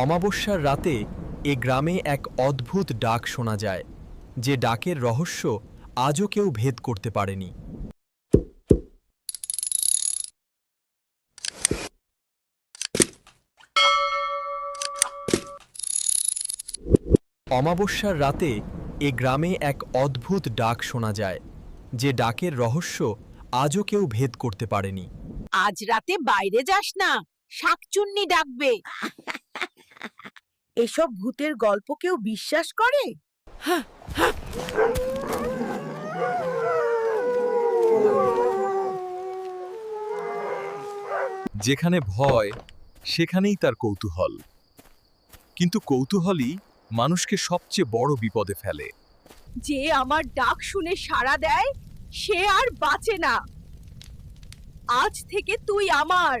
অমাবস্যার রাতে এ গ্রামে এক অদ্ভুত ডাক শোনা যায়, যে ডাকের রহস্য আজও কেউ ভেদ করতে পারেনি। অমাবস্যার রাতে এ গ্রামে এক অদ্ভুত ডাক শোনা যায়, যে ডাকের রহস্য আজও কেউ ভেদ করতে পারেনি। আজ রাতে বাইরে যাস না, শাকচুন্নি ডাকবে। এসব ভূতের গল্প কেউ বিশ্বাস করে? যেখানে ভয় সেখানেই তার কৌতূহল। কিন্তু কৌতূহলই মানুষকে সবচেয়ে বড় বিপদে ফেলে। যে আমার ডাক শুনে সাড়া দেয় সে আর বাঁচে না। আজ থেকে তুই আমার।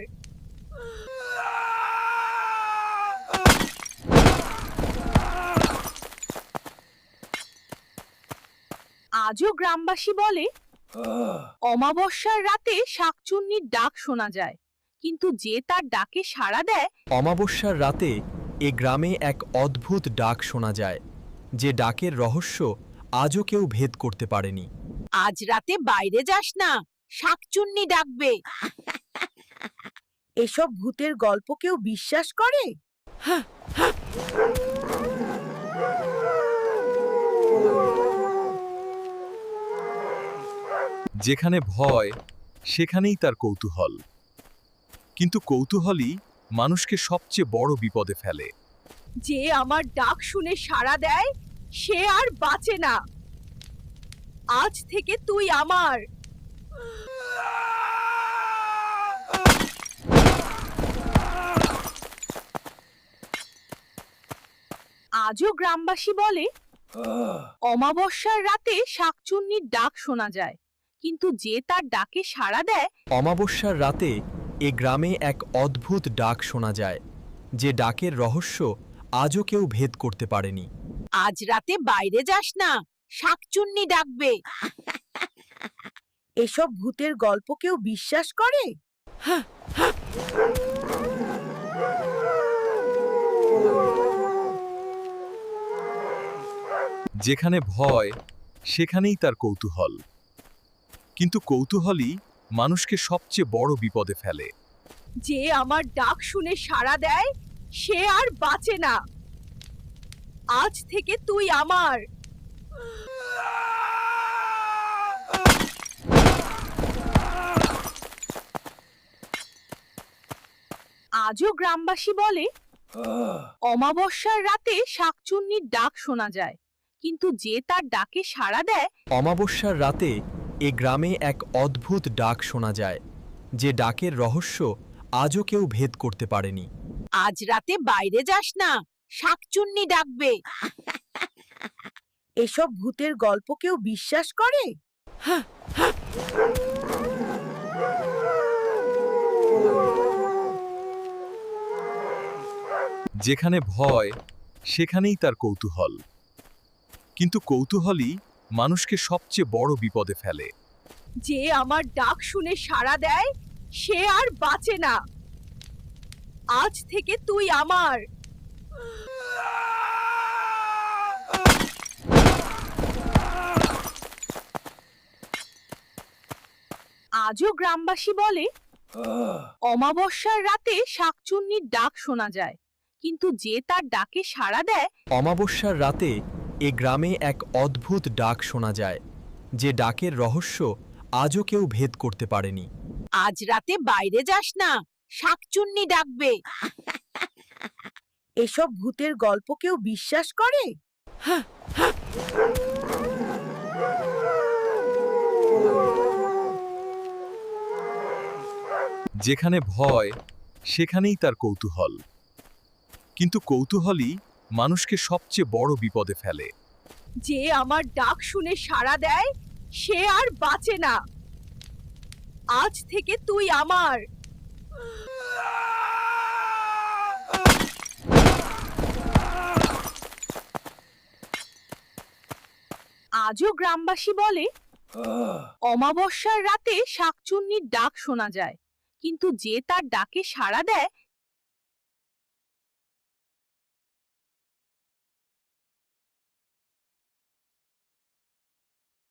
আজও গ্রামবাসী বলে অমাবস্যার রাতে শাকচুন্নির ডাক শোনা যায় কিন্তু যে তার ডাকে সাড়া দেয় অমাবস্যার রাতে এ গ্রামে এক অদ্ভুত ডাক শোনা যায় যে ডাকের রহস্য আজও কেউ ভেদ করতে পারেনি। আজ রাতে বাইরে যাস না শাকচুন্নি ডাকবে। এসব ভূতের গল্প কেউ বিশ্বাস করে? যেখানে ভয়, সেখানেই তার কৌতূহল। কিন্তু কৌতূহলই মানুষকে সবচেয়ে বড় বিপদে ফেলে। যে আমার ডাক শুনে সাড়া দেয়, সে আর বাঁচে না। আজ থেকে তুই আমার। আজও গ্রামবাসী বলে, অমাবস্যার রাতে শাকচুন্নির ডাক শোনা যায়। কিন্তু যে তার ডাকে সাড়া দেয় অমাবস্যার রাতে এ গ্রামে এক অদ্ভুত ডাক শোনা যায় যে ডাকের রহস্য আজও কেউ ভেদ করতে পারেনি। আজ রাতে বাইরে যাস না শাকচুন্নি ডাকবে। এসব ভূতের গল্প কেউ বিশ্বাস করে? যেখানে ভয় সেখানেই তার কৌতূহল। কিন্তু কৌতূহলই মানুষকে সবচেয়ে বড় বিপদে ফেলে। যে আমার ডাক শুনে সাড়া দেয় সে আর বাঁচে না। আজ থেকে তুই আমার। আজও গ্রামবাসী বলে অমাবস্যার রাতে শাকচুন্নির ডাক শোনা যায় কিন্তু যে তার ডাকে সাড়া দেয় অমাবস্যার রাতে এ গ্রামে এক অদ্ভুত ডাক শোনা যায় যে ডাকের রহস্য আজও কেউ ভেদ করতে পারেনি। আজ রাতে বাইরে যাস না শাকচুন্নি ডাকবে। এসব ভূতের গল্প কেউ বিশ্বাস করে? যেখানে ভয় সেখানেই তার কৌতূহল। কিন্তু কৌতূহলই মানুষকে সবচেয়ে বড় বিপদে ফেলে। যে আমার ডাক শুনে সাড়া দেয় সে আর বাঁচে না। আজ থেকে তুই আমার। আজও গ্রামবাসী বলে অমাবস্যার রাতে শাকচুন্নির ডাক শোনা যায় কিন্তু যে তার ডাকে সাড়া দেয় অমাবস্যার রাতে এ গ্রামে এক অদ্ভুত ডাক শোনা যায় যে ডাকের রহস্য আজও কেউ ভেদ করতে পারেনি। আজ রাতে বাইরে যাস না শাকচুন্নি ডাকবে। এসব ভূতের গল্প কেউ বিশ্বাস করে? যেখানে ভয় সেখানেই তার কৌতূহল। কিন্তু কৌতূহলই মানুষকে সবচেয়ে বড় বিপদে ফেলে। যে আমার ডাক শুনে সাড়া দেয়, সে আর বাঁচে না। আজ থেকে তুই আমার। আজও গ্রামবাসী বলে, অমাবস্যার রাতে শাকচুন্নির ডাক শোনা যায়। কিন্তু যে তার ডাকে সাড়া দেয়